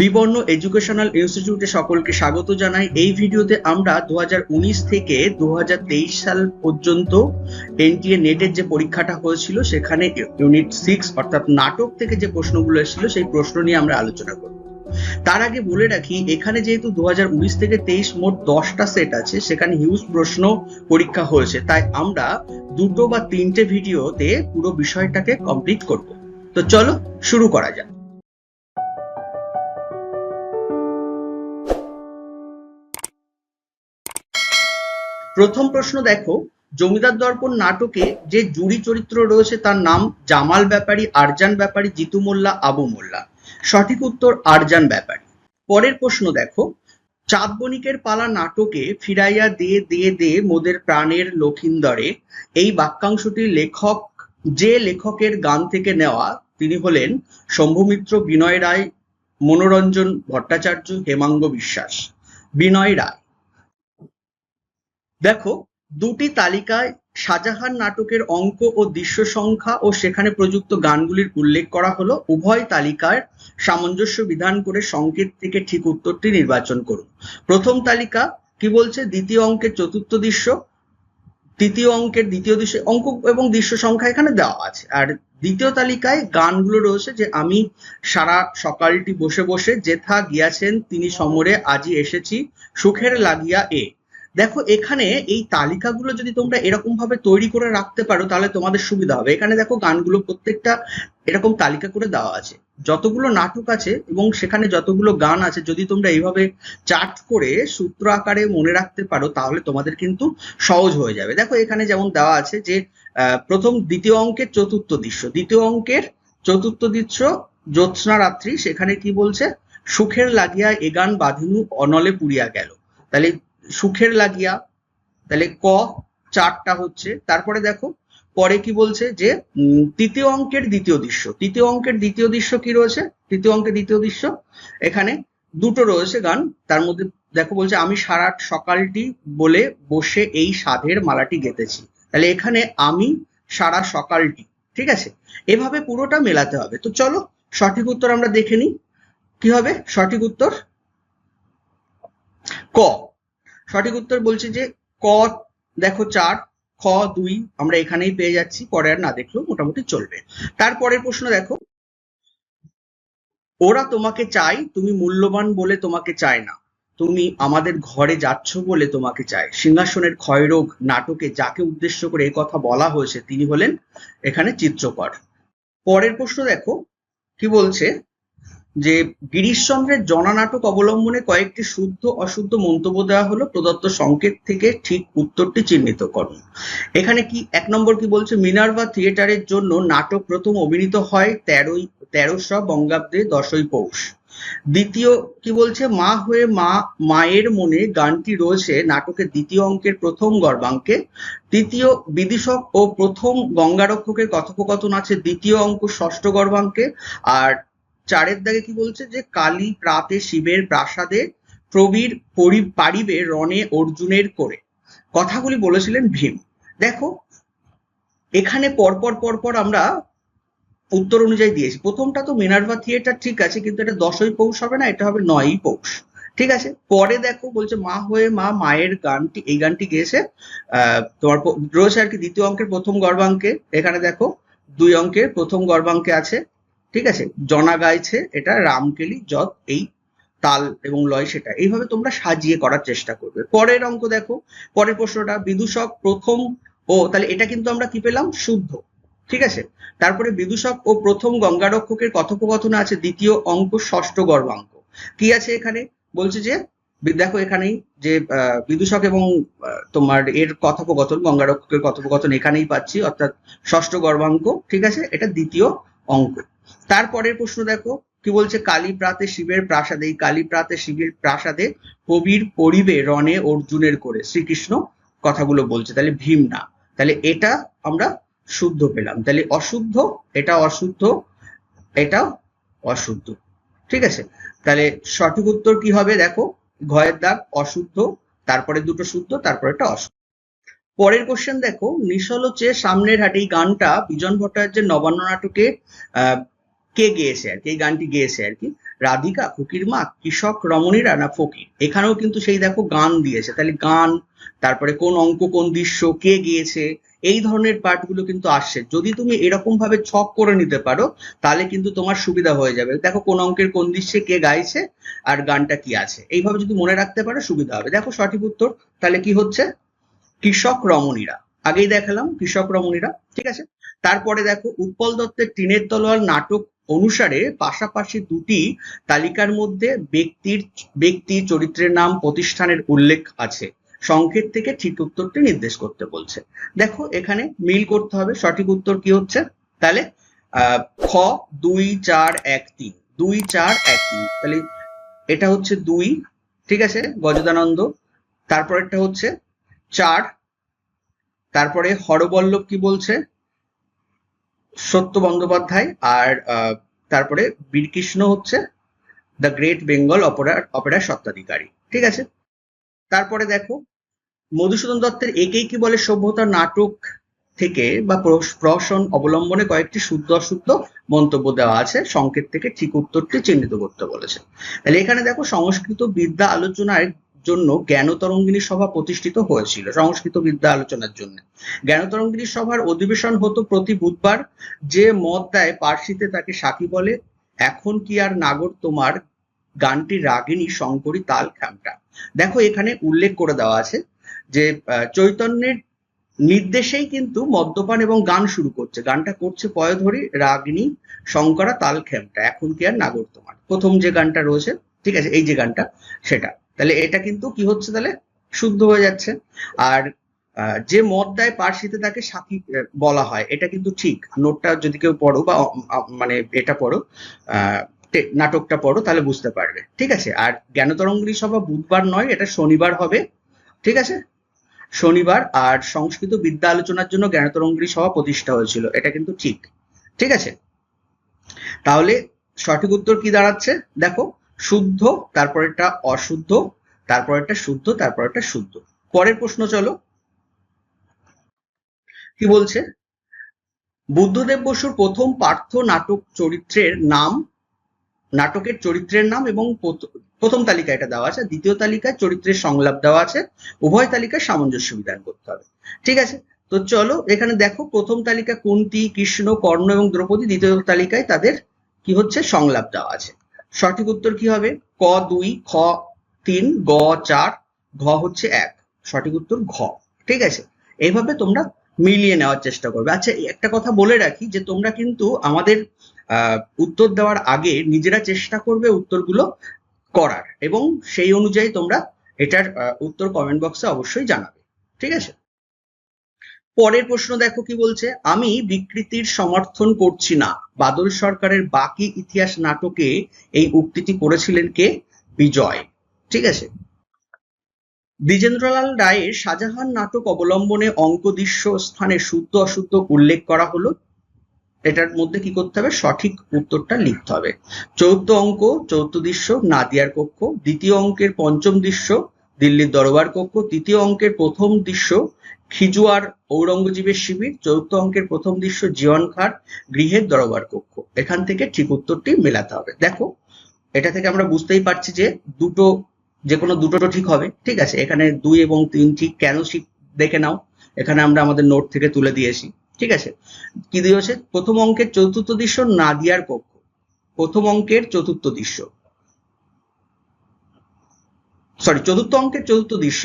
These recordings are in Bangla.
বিবর্ণ এডুকেশনাল ইনস্টিটিউটে সকলকে স্বাগত জানাই। এই ভিডিওতে আমরা দু হাজার উনিশ থেকে দু সাল পর্যন্ত এনটিএ নেটের যে পরীক্ষাটা হয়েছিল, সেখানে ইউনিট সিক্স অর্থাৎ নাটক থেকে যে প্রশ্নগুলো এসেছিল, সেই প্রশ্ন নিয়ে আমরা আলোচনা করব। তার আগে বলে রাখি, এখানে যেহেতু দু হাজার উনিশ থেকে তেইশ মোট দশটা সেট আছে, সেখানে হিউজ প্রশ্ন পরীক্ষা হয়েছে। তাই আমরা দুটো বা তিনটে ভিডিওতে পুরো বিষয়টাকে কমপ্লিট করব। তো চলো শুরু করা যাক। প্রথম প্রশ্ন দেখো, জমিদার দর্পণ নাটকে যে জুরি চরিত্র রয়েছে তার নাম জামাল ব্যাপারী, আরজান ব্যাপারী, জিতু মোল্লা, আবু মোল্লা। সঠিক উত্তর আরজান ব্যাপারী। পরের প্রশ্ন দেখো, চাঁদ বণিকের পালা নাটকে ফিরাইয়া দিয়ে দিয়ে দে মোদের প্রাণের লক্ষিন্দরে, এই বাক্যাংশটি লেখক, যে লেখকের গান থেকে নেওয়া, তিনি হলেন শম্ভুমিত্র বিনয় রায়, মনোরঞ্জন ভট্টাচার্য, হেমাঙ্গ বিশ্বাস। বিনয় রায়। দেখো, দুটি তালিকায় শাহজাহান নাটকের অঙ্ক ও দৃশ্য সংখ্যা ও সেখানে প্রযুক্ত গানগুলির উল্লেখ করা হলো। উভয় তালিকার সামঞ্জস্য বিধান করে সংকেত থেকে ঠিক উত্তরটি নির্বাচন করুন। প্রথম তালিকা কি বলছে? দ্বিতীয় অঙ্কের চতুর্থ দৃশ্য। তৃতীয় অঙ্কের দ্বিতীয় দৃশ্য অঙ্ক এবং দৃশ্য সংখ্যা এখানে দেওয়া আছে। আর দ্বিতীয় তালিকায় গানগুলো রয়েছে যে, আমি সারা সকালটি বসে বসে, যেথা গিয়াছেন, তিনি সমরে, আজি এসেছি, সুখের লাগিয়া এ। দেখো, এখানে এই তালিকাগুলো যদি তোমরা এরকম ভাবে তৈরি করে রাখতে পারো, তাহলে তোমাদের সুবিধা হবে। এখানে দেখো, গানগুলো প্রত্যেকটা এরকম তালিকা করে দেওয়া আছে। যতগুলো নাটক আছে এবং সেখানে যতগুলো গান আছে, যদি তোমরা এইভাবে চার্ট করে সূত্র আকারে মনে রাখতে পারো, তাহলে তোমাদের কিন্তু সহজ হয়ে যাবে। দেখো, এখানে যেমন দেওয়া আছে যে প্রথম দ্বিতীয় অঙ্কের চতুর্থ দৃশ্য। দ্বিতীয় অঙ্কের চতুর্থ দৃশ্য জ্যোৎস্না রাত্রি সেখানে কি বলছে? সুখের লাগিয়া এ গান বাঁধিনু, অনলে পুড়িয়া গেল। তাহলে সুখের লাগিয়া, তাহলে ক, চারটা হচ্ছে। তারপরে দেখো, পরে কি বলছে যে তৃতীয় অঙ্কের দ্বিতীয় দৃশ্য। তৃতীয় অঙ্কের দ্বিতীয় দৃশ্য কি রয়েছে? তৃতীয় অঙ্কের দ্বিতীয় দৃশ্য। এখানে দুটো রয়েছে গান। তার মধ্যে দেখো বলছে, আমি সারা সকালটি বলে বসে এই সাধের মালাটি গেতেছি তাহলে এখানে আমি সারা সকালটি। ঠিক আছে? এভাবে পুরোটা মেলাতে হবে। তো চলো, সঠিক উত্তর আমরা দেখে নিই। কি হবে? সঠিক উত্তর? ক। সঠিক উত্তর বলছে যে ক, দেখো চার, খ দুই, আমরা এখানেই পেয়ে যাচ্ছি, পরে আর না দেখলেও মোটামুটি চলবে। তারপরের প্রশ্ন দেখো, ওরা তোমাকে চাই তুমি মূল্যবান বলে তোমাকে চায় না। তুমি আমাদের ঘরে যাচ্ছ বলে তোমাকে চায়। সিংহাসনের ক্ষয়রোগ নাটকে যাকে উদ্দেশ্য করে এই কথা বলা হয়েছে, তিনি হলেন এখানে চিত্রকর। পরের প্রশ্ন দেখো, কি বলছে? যে গিরিশচন্দ্রের জনানাটক অবলম্বনে কয়েকটি শুদ্ধ অশুদ্ধ মন্তব্য দেওয়া হলো। প্রদত্ত সংকেত থেকে ঠিক উত্তরটি চিহ্নিত করুন। এখানে কি, এক নম্বর কি বলছে, মিনার্ভা থিয়েটারের জন্য নাটক প্রথম অভিনীত হয় তেরোই, তেরোশো বঙ্গাব্দে দশই পৌষ। দ্বিতীয় কি বলছে, মা হয়ে মা, মায়ের মনে গানটি রয়েছে নাটকের দ্বিতীয় অঙ্কের প্রথম গর্বাঙ্কে। তৃতীয় বিদূষক ও প্রথম গঙ্গারক্ষকের কথোপকথন আছে দ্বিতীয় অঙ্ক ষষ্ঠ গর্বাঙ্কে। আর চারের দাগে কি বলছে যে, কালী প্রাতে শিবের প্রাসাদে প্রবীর পরি, পারিবে রণে অর্জুনের করে। কথাগুলি বলেছিলেন ভীম। দেখো, এখানে পরপর পরপর আমরা উত্তর অনুযায়ী দিয়েছি। প্রথমটা তো মিনার্ভা থিয়েটার ঠিক আছে, কিন্তু এটা দশই পৌষ হবে না, এটা হবে নয়ই পৌষ। ঠিক আছে? পরে দেখো, বলছে মা হয়ে মা, মায়ের গানটি, এই গানটি গেয়েছে তোমার রয়েছে আর কি দ্বিতীয় অঙ্কের প্রথম গর্বাঙ্কে এখানে দেখো, দুই অঙ্কের প্রথম গর্বাঙ্কে আছে। ঠিক আছে? জনা গাইছে, এটা রামকেলি যত এই তাল এবং লয় সেটা। এইভাবে তোমরা সাজিয়ে করার চেষ্টা করবে। পরের অঙ্ক দেখো। পরের প্রশ্নটা, বিদূষক প্রথম ও, তাহলে এটা কিন্তু আমরা কি পেলাম? শুদ্ধ। ঠিক আছে? তারপরে বিদূষক ও প্রথম গঙ্গারক্ষকের কথোপকথন আছে, দ্বিতীয় অঙ্ক, ষষ্ঠ গর্ভাঙ্ক কি আছে এখানে? বলছে যে দেখো এখানেই যে বিদূষক এবং তোমার এর কথোপকথন, গঙ্গারক্ষকের কথোপকথন এখানেই পাচ্ছি, অর্থাৎ ষষ্ঠ গর্ভাঙ্ক ঠিক আছে? এটা দ্বিতীয় অঙ্ক। তারপরের প্রশ্ন দেখো, কি বলছে? কালী প্রাতে শিবের প্রাসাদে কালী প্রাতে শিবের প্রাসাদে কবির পরিবে রণে অর্জুনের করে। শ্রীকৃষ্ণ কথাগুলো বলছে, তাহলে ভীম না। তাহলে এটা আমরা শুদ্ধ পেলাম। তাহলে অশুদ্ধ, এটা অশুদ্ধ এটাও অশুদ্ধ। ঠিক আছে? তাহলে সঠিক উত্তর কি হবে দেখো? ঘয়ের দাগ, অশুদ্ধ, তারপরে দুটো শুদ্ধ, তারপরে একটা অশুদ্ধ। পরের কোশ্চেন দেখো নিশল চেয়ে সামনের হাটে, এই গানটা বিজন ভট্টাচার্যের নবান্ন নাটকে, আহ কে গেয়েছে আর কি? এই গানটি গেয়েছে আর কি। রাধিকা, ফকির মা, কৃষক, রমণীরা না ফকির? এখানেও কিন্তু সেই দেখো গান দিয়েছে। তাহলে গান, তারপরে কোন অঙ্ক, কোন দৃশ্য, কে গিয়েছে, এই ধরনের পার্টগুলো কিন্তু আসছে। যদি তুমি এরকম ভাবে ছক করে নিতে পারো, তাহলে কিন্তু তোমার সুবিধা হয়ে যাবে। দেখো কোন অঙ্কের কোন দৃশ্যে কে গাইছে আর গানটা কি আছে। এইভাবে যদি মনে রাখতে পারো, সুবিধা হবে। দেখো সঠিক উত্তর, তাহলে কি হচ্ছে? কৃষক রমণীরা। আগেই দেখালাম, কৃষক রমণীরা, ঠিক আছে? তারপরে দেখো উৎপল দত্তের টিনের তলোয়ার নাটক অনুসারে পাশাপাশি দুটি তালিকার মধ্যে ব্যক্তির, ব্যক্তি চরিত্রের নাম প্রতিষ্ঠানের উল্লেখ আছে। সংকেত থেকে ঠিক উত্তরটি নির্দেশ করতে বলছে। দেখো, এখানে মিল করতে হবে। সঠিক উত্তর কি হচ্ছে? তাহলে খ, দুই, চার, এক, তিন। দুই, চার, এক, তিন। তাহলে, এটা হচ্ছে দুই, ঠিক আছে, গজদানন্দ। তারপরেরটা হচ্ছে চার। তারপরে হরবল্লভ কি বলছে? সত্য বন্দ্যোপাধ্যায় আর তারপরে বীরকৃষ্ণ হচ্ছে দ্য গ্রেট বেঙ্গল অপেরা অপেরার সত্ত্বাধিকারী ঠিক আছে? তারপরে দেখো, মধুসূদন দত্তের একেই কি বলে সভ্যতা নাটক থেকে বা প্রহসন অবলম্বনে কয়েকটি শুদ্ধ অশুদ্ধ মন্তব্য দেওয়া আছে, সংকেত থেকে ঠিক উত্তরটি চিহ্নিত করতে বলেছে। তাহলে এখানে দেখো সংস্কৃত বিদ্যা আলোচনার জন্য জ্ঞান তরঙ্গিনী সভা প্রতিষ্ঠিত হয়েছিল সংস্কৃত বিদ্যা আলোচনার জন্য। জ্ঞান তরঙ্গিনী সভার অধিবেশন হতো প্রতি বুধবার। যে মত দেয় পার্সিতে তাকে সাকি বলে, এখন কি আর নাগর তোমার গানটি রাগিনী শঙ্করী তাল খ্যামটা? দেখো এখানে উল্লেখ করে দেওয়া আছে যে চৈতন্যের নির্দেশেই কিন্তু মদ্যপান এবং গান শুরু করছে। গানটা করছে পয়ধরি, রাগিনী, শঙ্করা, তাল খেমটা এখন কি আর নাগর তোমার? প্রথম যে গানটা রয়েছে, ঠিক আছে, এই যে গানটা, সেটা। তাহলে এটা কিন্তু কি হচ্ছে তাহলে? শুদ্ধ হয়ে যাচ্ছে। আর যে মদ দেয় পার্সিতে তাকে আহ, বলা হয় এটা কিন্তু ঠিক। নোটটা যদি কেউ পড়ো বা মানে এটা পড়ো নাটকটা পড়ো তাহলে বুঝতে পারবে। ঠিক আছে? আর জ্ঞানতরঙ্গিনী সভা বুধবার নয় এটা শনিবার হবে। ঠিক আছে? শনিবার আর সংস্কৃত বিদ্যা আলোচনার জন্য জ্ঞানতরঙ্গিনী সভা প্রতিষ্ঠা হয়েছিল। এটা কিন্তু ঠিক। ঠিক আছে? তাহলে সঠিক উত্তর কি দাঁড়াচ্ছে? দেখো শুদ্ধ, তারপরেরটা অশুদ্ধ, তারপরেরটা শুদ্ধ তারপরেরটা শুদ্ধ। পরের প্রশ্ন চলো। কি বলছে? বুদ্ধদেব বসুর প্রথম পার্থ নাটক চরিত্রের নাম, নাটকের চরিত্রের নাম এবং প্রথ- প্রথম তালিকায় এটা দেওয়া আছে, দ্বিতীয় তালিকায় চরিত্রের সংলাপ দেওয়া আছে, উভয় তালিকায় সামঞ্জস্য বিধান করতে হবে। ঠিক আছে? তো চলো, এখানে দেখো, প্রথম তালিকা কুন্তি কৃষ্ণ, কর্ণ এবং দ্রৌপদী, দ্বিতীয় তালিকায় তাদের কি হচ্ছে? সংলাপ দেওয়া আছে। সঠিক উত্তর কি হবে? ক দুই, খ তিন, গ চার, ঘ হচ্ছে এক। সঠিক উত্তর ঘ। ঠিক আছে? এইভাবে তোমরা মিলিয়ে নেওয়ার চেষ্টা করবে। আচ্ছা একটা কথা বলে রাখি যে তোমরা কিন্তু আমাদের উত্তর দেওয়ার আগে নিজেরা চেষ্টা করবে উত্তরগুলো করার এবং সেই অনুযায়ী তোমরা এটার উত্তর কমেন্ট বক্সে অবশ্যই জানাবে। ঠিক আছে? পরের প্রশ্ন দেখো কি বলছে? আমি বিকৃতির সমর্থন করছি না। বাদল সরকারের বাকি ইতিহাস নাটকে এই উক্তিটি করেছিলেন কে? বিজয়। ঠিক আছে? দ্বিজেন্দ্রলাল রায়ের শাহজাহান নাটক অবলম্বনে অঙ্ক দৃশ্য স্থানে শুদ্ধ অশুদ্ধ উল্লেখ করা হলো। এটার মধ্যে কি করতে হবে? সঠিক উত্তরটা লিখতে হবে। চৌদ্দ অঙ্ক, চৌদ্দ দৃশ্য, নাদিয়ার কক্ষ। দ্বিতীয় অঙ্কের পঞ্চম দৃশ্য, দিল্লির দরবার কক্ষ। তৃতীয় অঙ্কের প্রথম দৃশ্য খিজুয়ার ঔরঙ্গজীবের শিবির, চতুর্থ অঙ্কের প্রথম দৃশ্য জীবন খার, গৃহের দরবার কক্ষ। এখান থেকে ঠিক উত্তরটি মেলাতে হবে। দেখো, এটা থেকে আমরা বুঝতেই পারছি যে দুটো, যে কোনো দুটো ঠিক হবে। ঠিক আছে, এখানে দুই এবং তিন ঠিক কেন ঠিক দেখে নাও। এখানে আমরা আমাদের নোট থেকে তুলে দিয়েছি ঠিক আছে, কি দিয়েছে প্রথম অঙ্কের চতুর্থ দৃশ্য নাদিয়ার কক্ষ। প্রথম অঙ্কের চতুর্থ দৃশ্য। সরি চতুর্থ অঙ্কের চতুর্থ দৃশ্য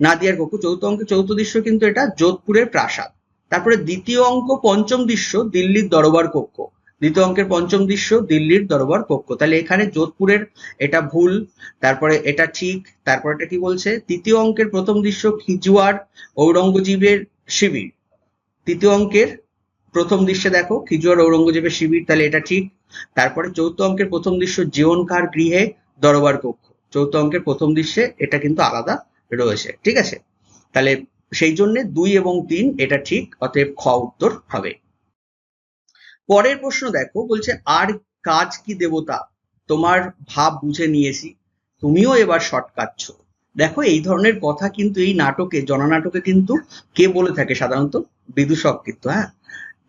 নাদিয়ার কক্ষ, চতুর্থ অঙ্কের চতুর্থ দৃশ্য কিন্তু এটা, যোধপুরের প্রাসাদ। তারপরে দ্বিতীয় অঙ্ক, পঞ্চম দৃশ্য, দিল্লির দরবার কক্ষ। দ্বিতীয় অঙ্কের পঞ্চম দৃশ্য, দিল্লির দরবার কক্ষ। তাহলে এখানে যোধপুরের এটা ভুল, তারপরে এটা ঠিক, তারপরে এটা কি বলছে? তৃতীয় অঙ্কের প্রথম দৃশ্য, খিজুয়ার ঔরঙ্গজীবের শিবির। তৃতীয় অঙ্কের প্রথম দৃশ্যে দেখো, খিজুয়ার ঔরঙ্গজেবের শিবির, তাহলে এটা ঠিক। তারপরে চৌথ অঙ্কের প্রথম দৃশ্য জীবনকার গৃহে দরবার কক্ষ। চৌথ অঙ্কের প্রথম দৃশ্যে এটা কিন্তু আলাদা। রয়েছে, ঠিক আছে? তাহলে সেই জন্য দুই এবং তিন এটা ঠিক, অতএব খ উত্তর হবে। পরের প্রশ্ন দেখো, বলছে, আর কাজ কি দেবতা? তোমার ভাব বুঝে নিয়েছি, তুমিও এবার শর্ট কাটছ। দেখো, এই ধরনের কথা কিন্তু এই নাটকে, জননাটকে কিন্তু কে বলে থাকে সাধারণত? বিদূষক কিন্তু হ্যাঁ?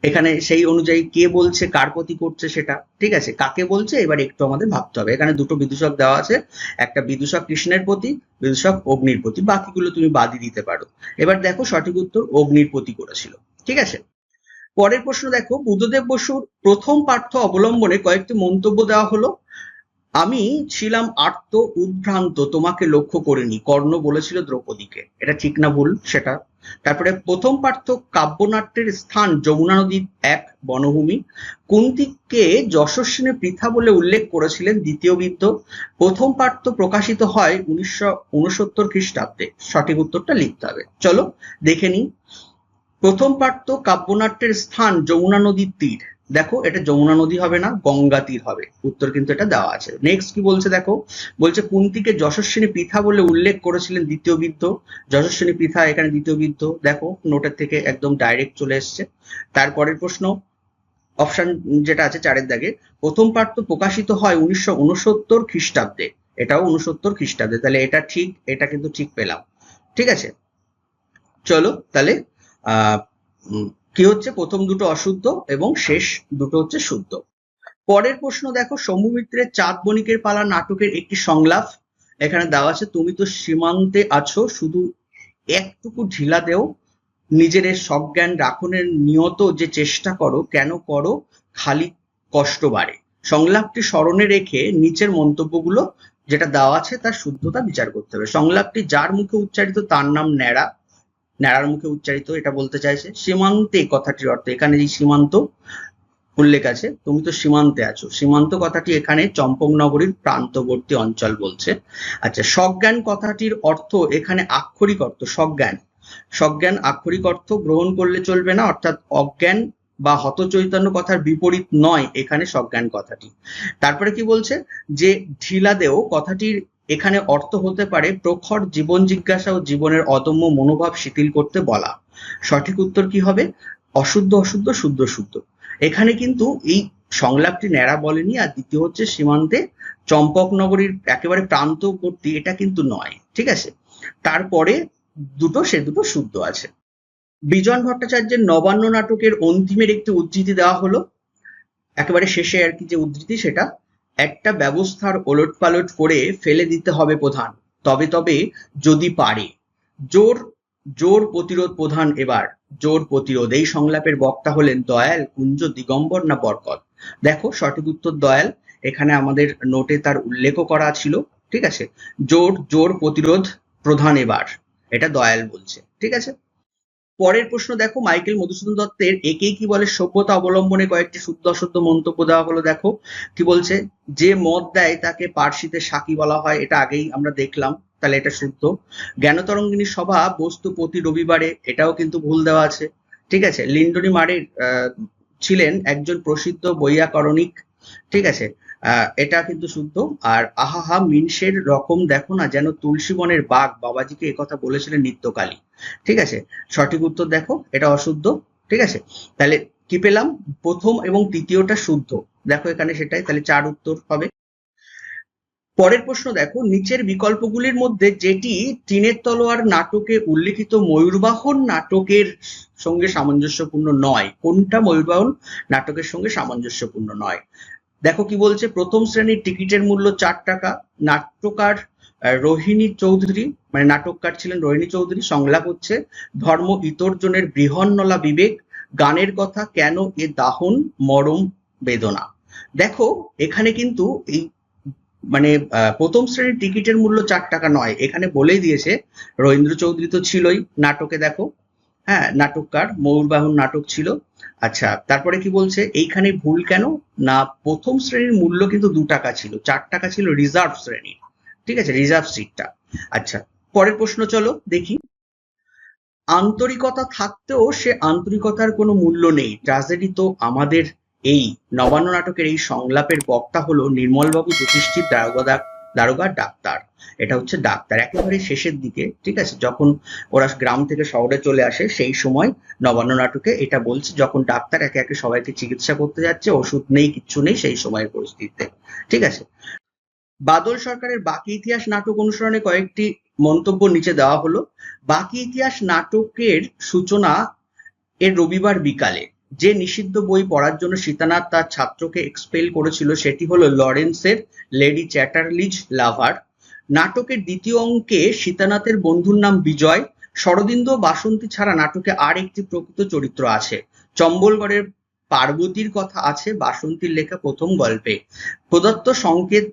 এখানে সেই অনুযায়ী কে বলছে, কার প্রতি করছে সেটা, ঠিক আছে? কাকে বলছে? এবার একটু আমাদের ভাবতে হবে। এখানে দুটো বিদূষক দেওয়া আছে। একটা বিদূষক কৃষ্ণের প্রতি, বিদূষক অগ্নির প্রতি। বাকিগুলো তুমি বাদই দিতে পারো। এবার দেখো সঠিক উত্তর, অগ্নির প্রতি করেছিল। ঠিক আছে? পরের প্রশ্ন দেখো, বুদ্ধদেব বসুর প্রথম পার্থ অবলম্বনে কয়েকটি মন্তব্য দেওয়া হলো। আমি ছিলাম আর্ত উদ্ভ্রান্ত, তোমাকে লক্ষ্য করিনি, কর্ণ বলেছিল দ্রৌপদীকে। এটা ঠিক না ভুল সেটা? তারপরে প্রথম পার্থ কাব্যনাট্যের স্থান যমুনা নদীর এক বনভূমি। কুন্তিকে যশস্বিনী পৃথা বলে উল্লেখ করেছিলেন দ্বিতীয় বিদ্য প্রথম পার্থ প্রকাশিত হয় উনিশশো উনসত্তর খ্রিস্টাব্দে। সঠিক উত্তরটা লিখতে হবে। চলো দেখে নিই। প্রথম পার্থ কাব্যনাট্যের স্থান যমুনা নদীর তীর। দেখো, এটা যমুনা নদী হবে না, গঙ্গা তীর হবে। উত্তর কিন্তু এটা দেওয়া আছে। নেক্সট কি বলছে দেখো? বলছে কুন্তিকে যশস্বিনী পৃথা বলে উল্লেখ করেছিলেন দ্বিতীয় বিদ্য যশস্বিনী পৃথা এখানে দ্বিতীয় বিদ্য দেখো নোটের থেকে একদম ডাইরেক্ট চলে এসছে। তারপরের প্রশ্ন অপশন যেটা আছে চারের দাগে, প্রথম পাঠ্য প্রকাশিত হয় উনিশশো উনসত্তর খ্রিস্টাব্দে। এটাও উনসত্তর খ্রিস্টাব্দে। তাহলে এটা ঠিক, এটা কিন্তু ঠিক পেলাম। ঠিক আছে? চলো, তাহলে, আহ কি হচ্ছে? প্রথম দুটো অশুদ্ধ এবং শেষ দুটো হচ্ছে শুদ্ধ। পরের প্রশ্ন দেখো শম্ভু চাঁদ বণিকের পালা নাটকের একটি সংলাপ। এখানে দেওয়া আছে, তুমি তো সীমান্তে আছো, শুধু একটুকু ঢিলা দেও। নিজের সজ্ঞান রাখনের নিয়ত যে চেষ্টা করো, কেন করো, খালি কষ্ট বাড়ে। সংলাপটি স্মরণে রেখে নিচের মন্তব্যগুলো, যেটা দেওয়া আছে, তার শুদ্ধতা বিচার করতে হবে। সংলাপটি যার মুখে উচ্চারিত, তার নাম ন্যাড়া। ন্যাড়ার মুখে উচ্চারিত এটা বলতে চাইছে, সীমান্তে কথাটির অর্থ, এখানে যে সীমান্ত উল্লেখ আছে, তুমি তো সীমান্তে আছো। সীমান্ত কথাটি এখানে চম্পক নগরীর প্রান্তবর্তী অঞ্চল বলছে। আচ্ছা সজ্ঞান কথাটির অর্থ এখানে আক্ষরিক অর্থ সজ্ঞান সজ্ঞান আক্ষরিক অর্থ গ্রহণ করলে চলবে না, অর্থাৎ অজ্ঞান বা হতচৈতন্য কথার বিপরীত নয় এখানে সজ্ঞান কথাটি। তারপরে কি বলছে? যে ঢিলাদেও কথাটির এখানে অর্থ হতে পারে প্রখর জীবন জিজ্ঞাসা ও জীবনের অদম্য মনোভাব শিথিল করতে বলা। সঠিক উত্তর কি হবে? অশুদ্ধ অশুদ্ধ, শুদ্ধ শুদ্ধ। এখানে কিন্তু এই সংলাপটি ন্যাড়া বলেনি আর দ্বিতীয় হচ্ছে সীমান্তে চম্পক নগরীর একেবারে প্রান্তবর্তী এটা কিন্তু নয়, ঠিক আছে? তারপরে দুটো, সে দুটো শুদ্ধ আছে। বিজন ভট্টাচার্যের নবান্ন নাটকের অন্তিমের একটি উদ্ধৃতি দেওয়া হলো। একেবারে শেষে আর কি যে উদ্ধৃতি, সেটা একটা ব্যবস্থার ওলট পালট করে ফেলে দিতে হবে প্রধান। তবে তবে যদি পারে। জোর জোর প্রতিরোধ প্রধান এবার। জোর প্রতিরোধ এই সংলাপের বক্তা হলেন দয়াল, কুঞ্জ, দিগম্বর না বরকত। দেখো, সঠিক উত্তর দয়াল। এখানে আমাদের নোটে তার উল্লেখও করা ছিল, ঠিক আছে? জোর জোর প্রতিরোধ প্রধান এবার। এটা দয়াল বলছে, ঠিক আছে? পরের প্রশ্ন দেখো, মাইকেল মধুসূদন দত্তের একেই কি বলে সভ্যতা অবলম্বনে কয়েকটি শুদ্ধ অশুদ্ধ মন্তব্য দেওয়া হলো, দেখো। কি বলছে? যে মত দেয় তাকে পার্সিতে সাকি বলা হয়, এটা আগেই আমরা দেখলাম, তাহলে এটা শুদ্ধ। জ্ঞানতরঙ্গিনী সভা বস্তু প্রতি রবিবারে, এটাও কিন্তু ভুল দেওয়া আছে। ঠিক আছে? লিন্ডনি মারের ছিলেন একজন প্রসিদ্ধ বৈয়াকরণিক ঠিক আছে? এটা কিন্তু শুদ্ধ। আর আহাহা, মিনসের রকম দেখো না যেন তুলসী বনের বাঘ বাবাজিকে একথা বলেছিলেন নিত্যকালী। ঠিক আছে? সঠিক উত্তর দেখো, এটা অশুদ্ধ। ঠিক আছে? তাহলে কি পেলাম? প্রথম এবং তৃতীয়টা শুদ্ধ। দেখো এখানে সেটাই, তাহলে চার উত্তর হবে। পরের প্রশ্ন দেখো, নিচের বিকল্পগুলির মধ্যে যেটি টিনের তলোয়ার নাটকে উল্লেখিত ময়ূরবাহন নাটকের সঙ্গে সামঞ্জস্যপূর্ণ নয়। কোনটা ময়ূরবাহন নাটকের সঙ্গে সামঞ্জস্যপূর্ণ নয়? দেখো কি বলছে? প্রথম শ্রেণির টিকিটের মূল্য চার টাকা। নাট্যকার রোহিণী চৌধুরী মানে নাটককার ছিলেন রোহিণী চৌধুরী, সংলাপ হচ্ছে, ধর্ম ইতর্জনের বৃহন্নলা বিবেক, গানের কথা কেন এ দাহন, মরম বেদনা। দেখো, এখানে কিন্তু এই মানে প্রথম শ্রেণির টিকিটের মূল্য চার টাকা নয়। এখানে বলেই দিয়েছে, রবীন্দ্র চৌধুরী তো ছিলই, নাটকে দেখো। হ্যাঁ নাটককার ময়ূরবাহন নাটক ছিল। আচ্ছা তারপরে কি বলছে? এইখানে ভুল কেন? না, প্রথম শ্রেণির মূল্য কিন্তু দু টাকা ছিল, চার টাকা ছিল রিজার্ভ শ্রেণি। ঠিক আছে রিজার্ভ সিটটা আচ্ছা পরের প্রশ্ন চলো, দেখি। আন্তরিকতা থাকতেও সে আন্তরিকতার কোনো মূল্য নেই। ট্রাজেডি তো আমাদের এই নবান্ন নাটকের এই সংলাপের বক্তা হলো নির্মলবাবু জ্যোতিষ্ঠির দারোগা দারোগা ডাক্তার। এটা হচ্ছে ডাক্তার। একেবারে শেষের দিকে, ঠিক আছে? যখন ওরা গ্রাম থেকে শহরে চলে আসে, সেই সময় নবান্ন নাটকে এটা বলছে, যখন ডাক্তার একে একে সবাইকে চিকিৎসা করতে যাচ্ছে, ওষুধ নেই, কিচ্ছু নেই সেই সময়ের পরিস্থিতিতে, ঠিক আছে? বাদল সরকারের বাকি ইতিহাস নাটক অনুসরণে কয়েকটি মন্তব্য নিচে দেওয়া হলো। বাকি ইতিহাস নাটকের সূচনা এর রবিবার বিকালে। যে নিষিদ্ধ বই পড়ার জন্য সীতানাথ তার ছাত্রকে এক্সপেল করেছিল সেটি হলো লরেন্সের লেডি চ্যাটারলিজ লাভার। নাটকের দ্বিতীয় অঙ্কে সীতানাথের বন্ধুর নাম বিজয়। শরদিন্দু বাসন্তী ছাড়া নাটকে আর একটি প্রকৃত চরিত্র আছে। চম্বলগড়ের পার্বতীর কথা আছে, বাসন্তীর লেখা প্রথম গল্পে। প্রদত্ত সংকেত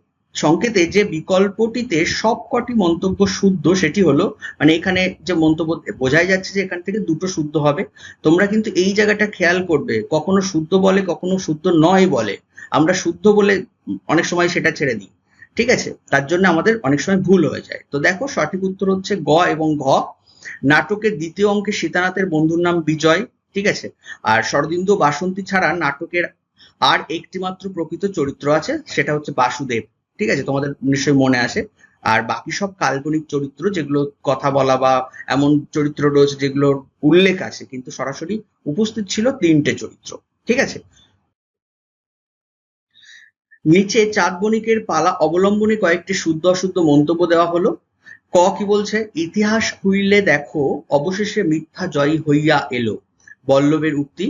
সংকেতে যে বিকল্পটিতে সবকটি মন্তব্য শুদ্ধ, সেটি হলো মানে এখানে যে মন্তব্য বোঝাই যাচ্ছে যে এখান থেকে দুটো শুদ্ধ হবে, তোমরা কিন্তু এই জায়গাটা খেয়াল করবে, কখনো শুদ্ধ বলে, কখনো শুদ্ধ নয় বলে। আমরা শুদ্ধ বলে অনেক সময় সেটা ছেড়ে দিই, ঠিক আছে? তার জন্য আমাদের অনেক সময় ভুল হয়ে যায়। তো দেখো, সঠিক উত্তর হচ্ছে গ এবং ঘ। নাটকের দ্বিতীয় অঙ্কে সীতানাথের বন্ধুর নাম বিজয়, ঠিক আছে? আর শরদিন্দু বাসন্তী ছাড়া নাটকের আর একটি মাত্র প্রকৃত চরিত্র আছে, সেটা হচ্ছে বাসুদেব। ঠিক আছে? তোমাদের নিশ্চয়ই মনে আসে আর বাকি সব কাল্পনিক চরিত্র যেগুলো কথা বলা বা এমন চরিত্র রয়েছে যেগুলোর উল্লেখ আছে, কিন্তু সরাসরি উপস্থিত ছিল তিনটে চরিত্র। ঠিক আছে? নিচে চাঁদ বণিকের পালা অবলম্বনে কয়েকটি শুদ্ধ অশুদ্ধ মন্তব্য দেওয়া হলো। ক কি বলছে? ইতিহাস খুইলে দেখো, অবশেষে মিথ্যা জয়ী হইয়া এলো। বল্লভের উক্তি।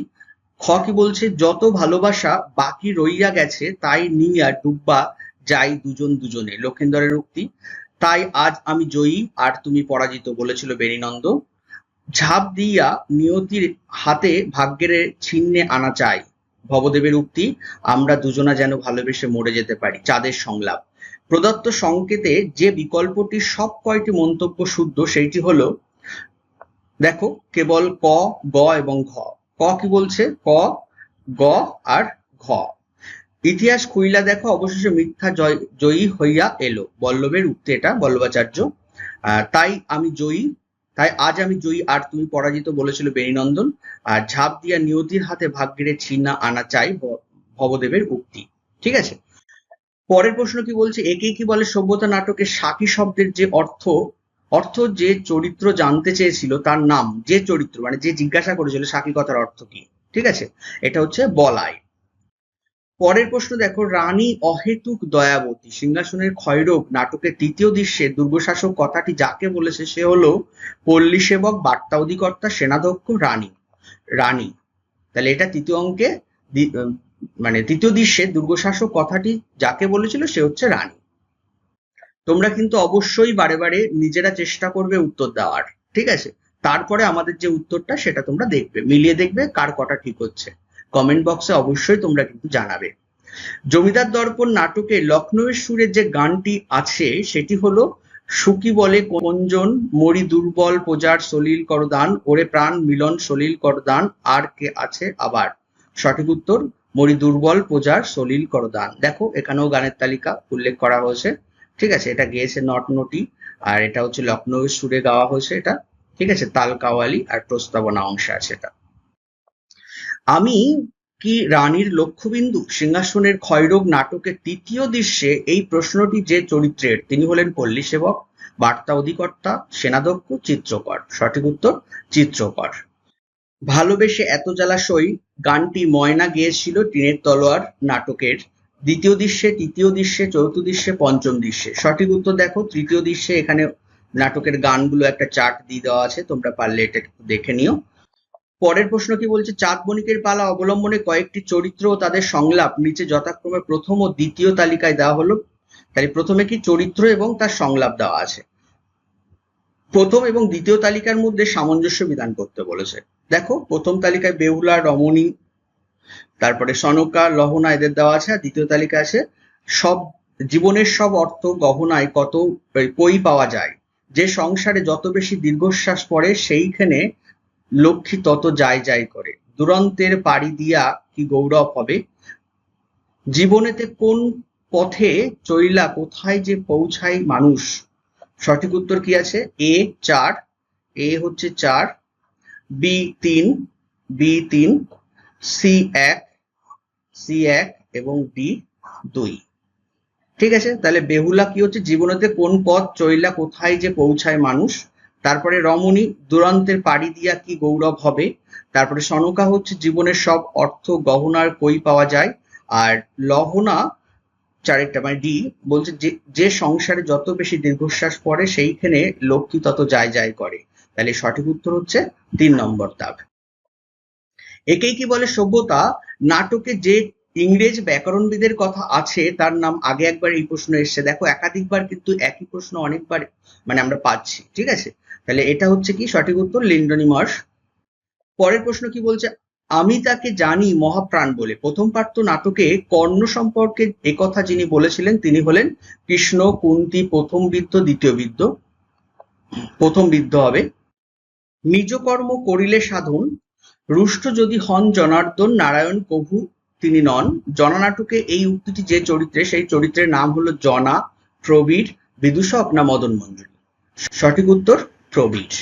খ কি বলছে? যত ভালোবাসা বাকি রইয়া গেছে, তাই নিয়া ডুববা যাই দুজন দুজনে। লক্ষেন্দরের উক্তি, তাই আজ আমি জয়ী, আর তুমি পরাজিত, বলেছিল বেণীনন্দ। ঝাঁপ দিয়া নিয়তির হাতে ভাগ্যের ছিন্নে আনা চাই। ভবদেবের উক্তি, আমরা দুজনা যেন ভালোবেসে মরে যেতে পারি। চাঁদের সংলাপ। প্রদত্ত সংকেতে যে বিকল্পটি সব কয়টি মন্তব্য শুদ্ধ, সেইটি হলো, দেখো, কেবল ক, গ এবং ঘ। ক কি বলছে? ক, গ আর ঘ। ইতিহাস খুইলা দেখো, অবশেষে মিথ্যা জয়, জয়ী হইয়া এলো। বল্লভের উক্তি এটা, বল্লভাচার্য। তাই আমি জয়ী, তাই আজ আমি জয়ী। আর তুমি পরাজিত বলেছিল বেণীনন্দন। আর ঝাঁপ দিয়া নিয়তির হাতে ভাগ্যের ছিন্না আনা চাই ভবদেবের উক্তি। ঠিক আছে? পরের প্রশ্ন কি বলছে? একে কি বলে সভ্যতা নাটকের সাকি শব্দের যে অর্থ অর্থ যে চরিত্র জানতে চেয়েছিল তার নাম, যে চরিত্র মানে যে জিজ্ঞাসা করেছিল সাকি কথার অর্থ কি? ঠিক আছে? এটা হচ্ছে বলাই। পরের প্রশ্ন দেখো, রানী অহেতুক দয়াবতী, সিংহাসনের ক্ষয়রোগ নাটকের তৃতীয় দৃশ্যে দুর্গশাসক কথাটি যাকে বলেছে সে হলো পল্লী সেবক, বার্তা অধিকর্তা, সেনাধ্যক্ষ, রানী। রানী, তাহলে এটা তৃতীয় অঙ্কে মানে তৃতীয় দৃশ্যে দুর্গশাসক কথাটি যাকে বলেছিল সে হচ্ছে রানী। তোমরা কিন্তু অবশ্যই বারে বারে নিজেরা চেষ্টা করবে উত্তর দেওয়ার, ঠিক আছে? তারপরে আমাদের যে উত্তরটা সেটা তোমরা দেখবে, মিলিয়ে দেখবে কার কটা ঠিক হচ্ছে। কমেন্ট বক্সে অবশ্যই তোমরা কিন্তু জানাবে। জমিদার দর্পণ নাটকে লখনৌয়ের সুরে যে গানটি আছে, সেটি হলো সুকি বলে কোনজন মরি দুর্বল প্রজার সলিল করদান, ওরে প্রাণ মিলন সলিল করদান, আর কে আছে আবার? সঠিক উত্তর, মরি দুর্বল প্রজার সলিল করদান। দেখো, এখানেও গানের তালিকা উল্লেখ করা হয়েছে। ঠিক আছে, এটা গেয়েছে নট নটি আর এটা হচ্ছে লখনৌয়ের সুরে গাওয়া হয়েছে এটা। ঠিক আছে তাল কাওয়ালি আর প্রস্তাবনা অংশে আছে এটা। আমি কি রানীর লক্ষ্যবিন্দু সিংহাসনের ক্ষয়রোগ নাটকের তৃতীয় দৃশ্যে এই প্রশ্নটি যে চরিত্রের? তিনি হলেন পল্লী সেবক, বার্তা অধিকর্তা, সেনাধ্যক্ষ, চিত্রকর। সঠিক উত্তর, চিত্রকর। ভালোবেসে এত জ্বালাশয় গানটি ময়না গেয়েছিল টিনের তলোয়ার নাটকের। দ্বিতীয় দৃশ্যে, তৃতীয় দৃশ্যে, চতুর্থ দৃশ্যে, পঞ্চম দৃশ্যে। সঠিক উত্তর দেখো, তৃতীয় দৃশ্যে এখানে নাটকের গানগুলো একটা চার্ট দিয়ে দেওয়া আছে, তোমরা পারলে এটা দেখে নিও। পরের প্রশ্ন কি বলছে? চাঁদ বণিকের পালা অবলম্বনে কয়েকটি চরিত্র ও তাদের সংলাপ নিচে যথাক্রমে প্রথম ও দ্বিতীয় তালিকায় দেওয়া হলো। তাই প্রথমে কি চরিত্র এবং তার সংলাপ দেওয়া আছে? প্রথম এবং দ্বিতীয় তালিকার মধ্যে সামঞ্জস্য বিধান করতে বলেছে। দেখো, প্রথম তালিকায় বেহুলা, রমণী, তারপরে সনকা, লহনা এদের দেওয়া আছে আর দ্বিতীয় তালিকা আছে, সব জীবনের সব অর্থ গহনায় কত কই পাওয়া যায়। যে সংসারে যত বেশি দীর্ঘশ্বাস পড়ে সেইখানে লক্ষ্মী তত যায় যায় করে। দুরন্তের পাড়ি দিয়া কি গৌরব হবে? জীবনেতে কোন পথে চইলা কোথায় যে পৌঁছায় মানুষ? সঠিক উত্তর কি আছে? এ চার, এ হচ্ছে চার, বি তিন বি তিন, সি এক সি এক এবং ডি দুই। ঠিক আছে? তাহলে বেহুলা কি হচ্ছে? জীবনেতে কোন পথ চইলা কোথায় যে পৌঁছায় মানুষ? তারপরে রমণী দুরন্তের পাড়ি দিয়া কি গৌরব হবে? তারপরে সনকা হচ্ছে জীবনের সব অর্থ গহনার কই পাওয়া যায়? আর লহনা, চারেরটা মানে ডি, বলছে যে যে সংসারে যত বেশি দীর্ঘশ্বাস পড়ে, সেইখানে লক্ষ্মী তত যায় যায় করে। তাহলে সঠিক উত্তর হচ্ছে তিন নম্বর দাগ একেই কি বলে সভ্যতা? নাটকে যে ইংরেজ ব্যাকরণবিদের কথা আছে, তার নাম আগে একবার এই প্রশ্ন এসছে। দেখো, একাধিকবার কিন্তু একই প্রশ্ন অনেকবার মানে আমরা পাচ্ছি, ঠিক আছে? তাহলে এটা হচ্ছে কি সঠিক উত্তর? লিন্ডনি মার্শ। পরের প্রশ্ন কি বলছে? আমি তাকে জানি মহাপ্রাণ বলে। প্রথম পার্থ নাটকে কর্ণ সম্পর্কে একথা যিনি বলেছিলেন, তিনি হলেন কৃষ্ণ, কুন্তি, প্রথম বিদ্য দ্বিতীয় বিদ্য প্রথম বিদ্য হবে। নিজ কর্ম করিলে সাধন। রুষ্ট যদি হন জনার্দন, নারায়ণ প্রভু তিনি নন। জননাটকে এই উক্তিটি যে চরিত্রে, সেই চরিত্রের নাম হলো জনা, প্রবীর, বিদূষক না মদন মঞ্জুরি? সঠিক উত্তর? প্রবীর।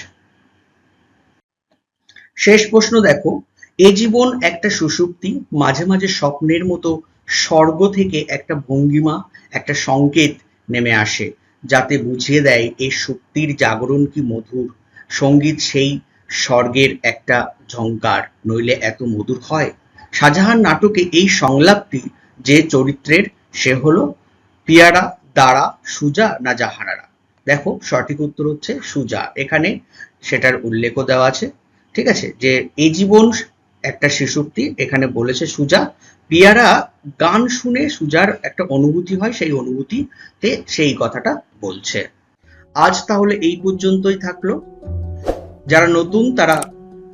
শেষ প্রশ্ন দেখো, এ জীবন একটা সুষুপ্তি মাঝে মাঝে স্বপ্নের মতো স্বর্গ থেকে একটা ভঙ্গিমা, একটা সংকেত নেমে আসে, যাতে বুঝিয়ে দেয় এই সুপ্তির জাগরণ কি মধুর। সংগীত সেই স্বর্গের একটা ঝঙ্কার নইলে এত মধুর হয়। শাহজাহান নাটকে এই সংলাপটি যে চরিত্রের, সে হলো পিয়ারা, দারা, সুজা, না জাহানারা। দেখো সঠিক উত্তর হচ্ছে সুজা। এখানে সেটার উল্লেখও দেওয়া আছে। ঠিক আছে? যে এই জীবন একটা শিশুক্তি এখানে বলেছে সুজা। পিয়ারা গান শুনে সুজার একটা অনুভূতি হয়, সেই অনুভূতিতে সেই কথাটা বলছে। আজ তাহলে এই পর্যন্তই থাকল। যারা নতুন, তারা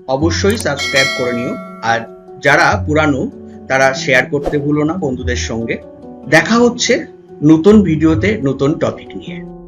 অবশ্যই সাবস্ক্রাইব করে নিও। আর যারা পুরানো, তারা শেয়ার করতে ভুলো না বন্ধুদের সঙ্গে। দেখা হচ্ছে নতুন ভিডিওতে নতুন টপিক নিয়ে।